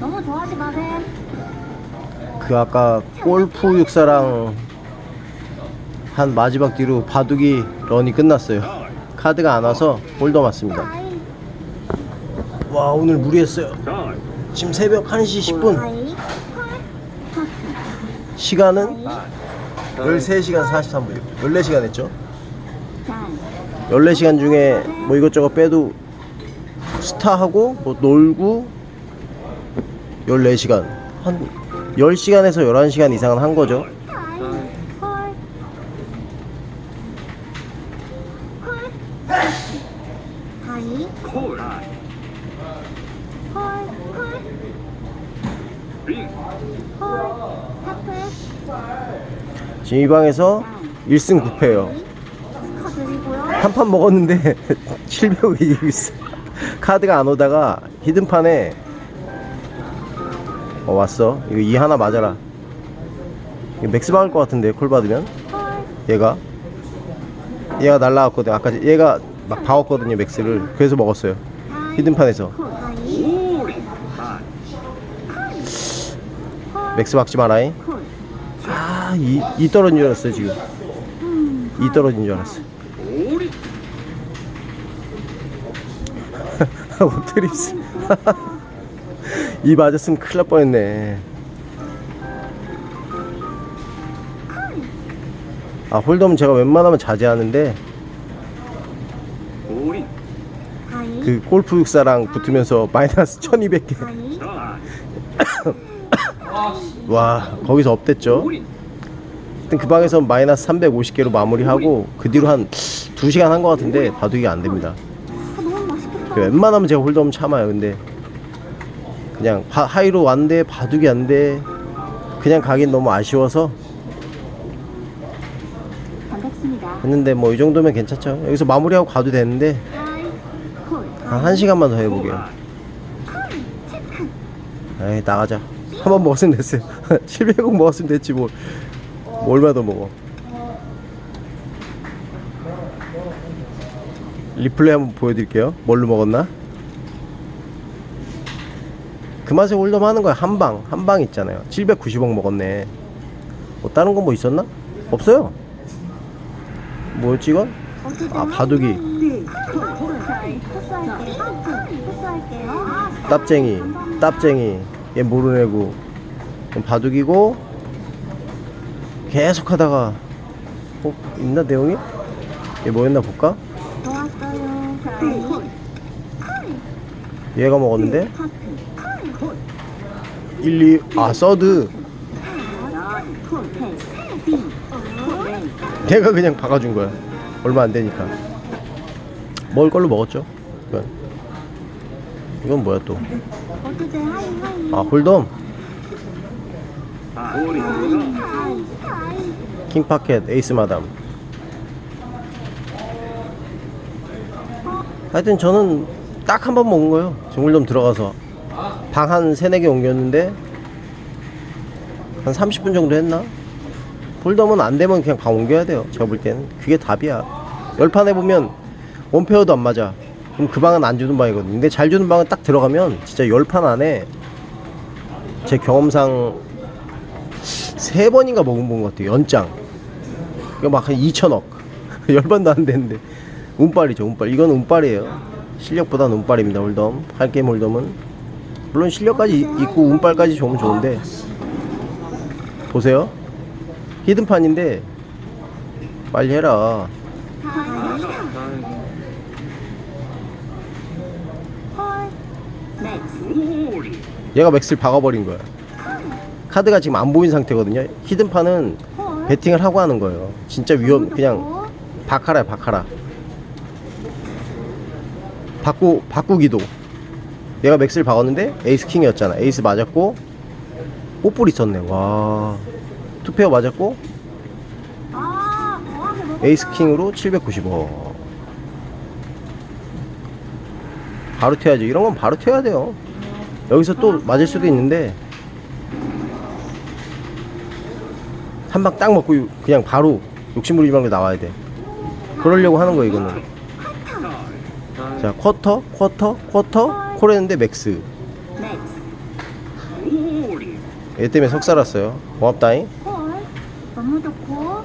너무 좋아하지 마세요. 그 아까 골프 육사랑 한 마지막 뒤로 바둑이 런이 끝났어요. 카드가 안 와서 홀더 맞습니다. 와 오늘 무리했어요. 지금 새벽 1시 10분. 다이 콜 시간은 다이 13시간 43분. 14시간 했죠. 다이 14시간 중에 뭐 이것저것 빼도 스타하고 뭐 놀고 14시간 한 10시간에서 11시간 이상은 한 거죠. 지금 이 방에서 1승 9패예요. 축하드리고요. 한판 먹었는데 700을 이기고 있어. 카드가 안 오다가 히든판에 어 왔어. 이거 이 하나 맞아라. 이거 맥스 박을 것 같은데 콜 받으면 콜. 얘가 얘가 날라왔거든. 아까 얘가 막 박았거든요 맥스를. 그래서 먹었어요. 히든판에서. 맥스 박지 마라잉. 콜. 아이 이 떨어진 줄 알았어요 지금. 음. 이 떨어진 줄 알았어. 오트립스. 이 맞았으면 큰일 날 뻔했네. 아 홀덤은 제가 웬만하면 자제하는데. 그 골프 육사랑 붙으면서 마이너스 1200개. 다이. 와 거기서 업됐죠. 하여튼 그 방에서 마이너스 350개로 마무리하고 그 뒤로 한 2시간 한 것 같은데 바둑이 안 됩니다. 그 웬만하면 제가 홀덤 참아요. 근데 그냥 바- 하이로 왔는데 바둑이 안 돼. 그냥 가긴 너무 아쉬워서. 했는데 뭐 이 정도면 괜찮죠. 여기서 마무리하고 가도 되는데. 콜. 한 1시간만 더 해보게요. 에이 나가자. 한 번 먹었으면 됐어요. 700원 먹었으면 됐지 뭐. 뭐 얼마 더 먹어. 리플레이 한번 보여드릴게요. 뭘로 먹었나? 그 맛에 홀덤 하는 거야. 한 방. 한 방 있잖아요. 790원 먹었네. 뭐 다른 거뭐 있었나? 없어요. 뭐였지 이건? 아, 바둑이. 땀쟁이. 땀쟁이. 얘. 그럼 바둑이고. 계속 하다가. 어? 있나 내용이? 얘 뭐였나 볼까? 얘가 먹었는데? 하트. 1, 2, 아, 서드. 걔가 그냥 박아준 거야. 얼마 안 되니까. 먹을 걸로 먹었죠. 이건. 이건 뭐야 또? 어떻게 하이 하이. 아, 홀덤. 킹파켓, 에이스 마담. 하여튼 저는 딱 한 번 먹은 거예요. 정글돔 들어가서. 방 한 세네 개 옮겼는데, 한 30분 정도 했나? 홀덤은 안 되면 그냥 방 옮겨야 돼요. 제가 볼 때는. 그게 답이야. 열판 해보면, 원페어도 안 맞아. 그럼 그 방은 안 주는 방이거든. 근데 잘 주는 방은 딱 들어가면, 진짜 열판 안에, 제 경험상, 세 번인가 먹은 본 것 같아요. 연장. 이거 막 한 2천억. 열반도 안 되는데. 운빨이죠, 운빨. 이건 운빨이에요. 실력보단 운빨입니다, 홀덤. 할게임 홀덤은. 물론 실력까지 이- 있고 운빨까지 좋으면 좋은데. 보세요. 히든판인데. 빨리 해라. 얘가 맥스를 박아버린 거야. 카드가 지금 안 보인 상태거든요. 히든판은 콜. 배팅을 하고 하는 거예요. 진짜 위험, 그냥 바카라야, 바카라. 바꾸, 바꾸기도. 얘가 맥스를 박았는데 에이스 킹이었잖아. 에이스 맞았고, 뽀뽀리 있었네. 와. 투페어 맞았고, 에이스 킹으로 795. 바로 튀어야죠. 이런 건 바로 튀어야 돼요. 여기서 또 맞을 수도 있는데, 한 방 딱 먹고 그냥 바로 욕심 부리지 말고 나와야 돼. 그러려고 하는 거야, 이거는. 자, 쿼터, 쿼터, 쿼터, 콜 했는데 맥스. 얘 때문에 석 살았어요. 고맙다잉. 헐 너무 좋고.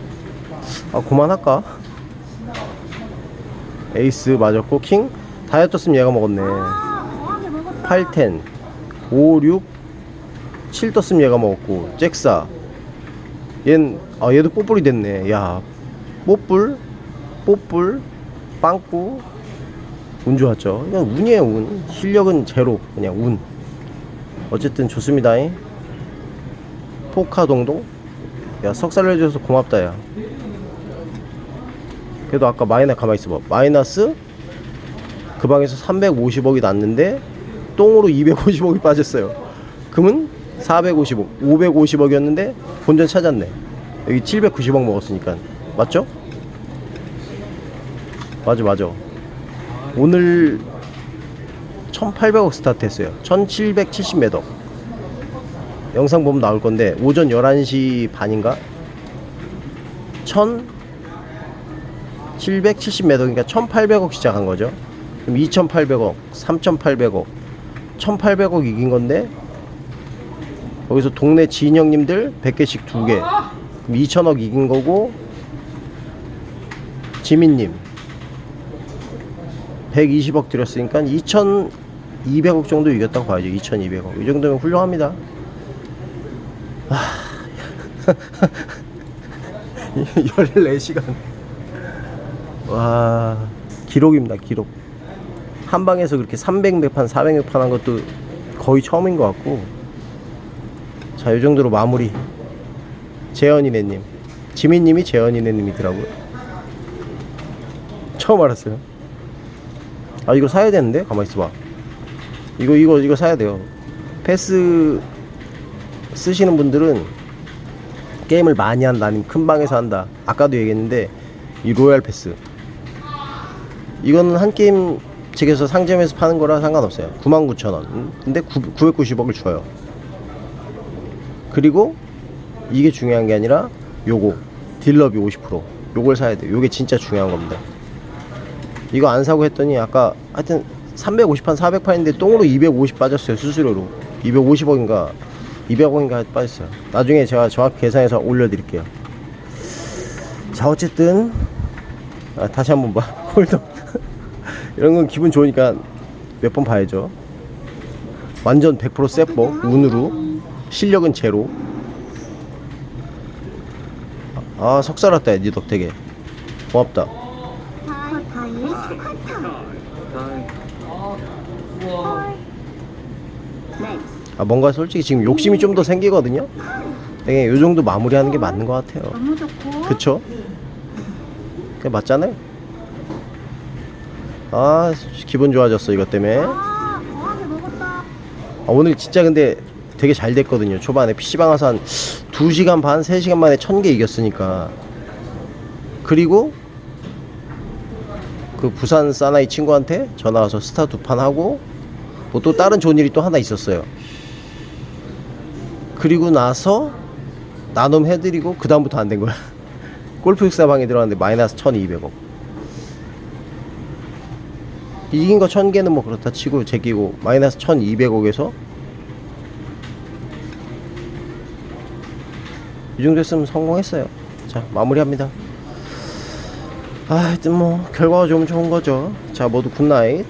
아 그만할까? 에이스 맞았고 킹. 다이어트였으면 얘가 먹었네. 아 거하게 먹었다 8, 10 5, 6 7 떴으면 얘가 먹었고 잭사. 얜, 아 얘도 뽀뿔이 됐네. 야 뽀뿔 뽀뿔 빵꾸 운 좋았죠. 그냥 운이에요 운. 실력은 제로 그냥 운. 어쨌든 좋습니다. 포카 동동? 야 석살 내줘서 고맙다 야. 그래도 아까 마이너 가만히 있어봐. 마이너스? 그 방에서 350억이 났는데 똥으로 250억이 빠졌어요. 금은 450억 550억이었는데 본전 찾았네. 여기 790억 먹었으니까. 맞죠? 맞아 맞아 오늘 1800억 스타트 했어요. 1770매덕 영상 보면 나올 건데 오전 11시 반인가? 1770매덕이니까 1800억 시작한 거죠. 그럼 2800억 3800억 1800억 이긴 건데 거기서 동네 지인 형님들 100개씩 2개. 그럼 2000억 이긴 거고 지민님 120억 들였으니까 2200억 정도 이겼다고 봐야죠 2200억 이 정도면 훌륭합니다 아... 14시간 와 기록입니다 기록 한 방에서 그렇게 300몇 판 400몇 판한 것도 거의 처음인 것 같고 자, 이 정도로 마무리. 재현이네님. 지민님이 재현이네님이더라고요. 처음 알았어요. 아, 이거 사야 되는데? 가만히 있어봐. 이거, 이거, 이거 사야 돼요. 패스 쓰시는 분들은 게임을 많이 한다, 아니면 큰 방에서 한다. 아까도 얘기했는데, 이 로얄 패스. 이거는 한 게임 측에서 상점에서 파는 거라 상관없어요. 99,000원. 근데 990억을 줘요. 그리고 이게 중요한 게 아니라 요거 딜러비 50% 요걸 사야 돼요 요게 진짜 중요한 겁니다 이거 안 사고 했더니 아까 하여튼 350판 400판인데 똥으로 250 빠졌어요 수수료로. 250억인가 200억인가 빠졌어요. 나중에 제가 정확히 계산해서 올려드릴게요. 자 어쨌든 아, 다시 한번 봐. 홀더. 이런 건 기분 좋으니까 몇 번 봐야죠. 완전 100% 세퍼 운으로 실력은 제로. 아 석살았다 니 덕택에. 고맙다 아 뭔가 솔직히 지금 욕심이 좀 더 생기거든요 되게 요 정도 마무리하는 게 맞는 것 같아요 너무 좋고 그쵸? 그게 맞잖아요 아 기분 좋아졌어 이것 때문에 아 먹었다 아, 오늘 진짜 근데 되게 잘 됐거든요. 초반에 PC방 와서 한 2시간 반, 3시간 만에 1000개 이겼으니까. 그리고 그 부산 사나이 친구한테 전화 와서 스타 두 판 하고 뭐 또 다른 좋은 일이 또 하나 있었어요. 그리고 나서 나눔 해드리고 그 다음부터 안 된 거야. 골프 육사방에 들어갔는데 마이너스 1200억. 이긴 거 1000개는 뭐 그렇다 치고 제끼고 마이너스 1200억에서 이 정도 했으면 성공했어요. 자, 마무리합니다. 아, 하여튼 뭐, 결과가 좀 좋은 거죠. 자, 모두 굿나잇.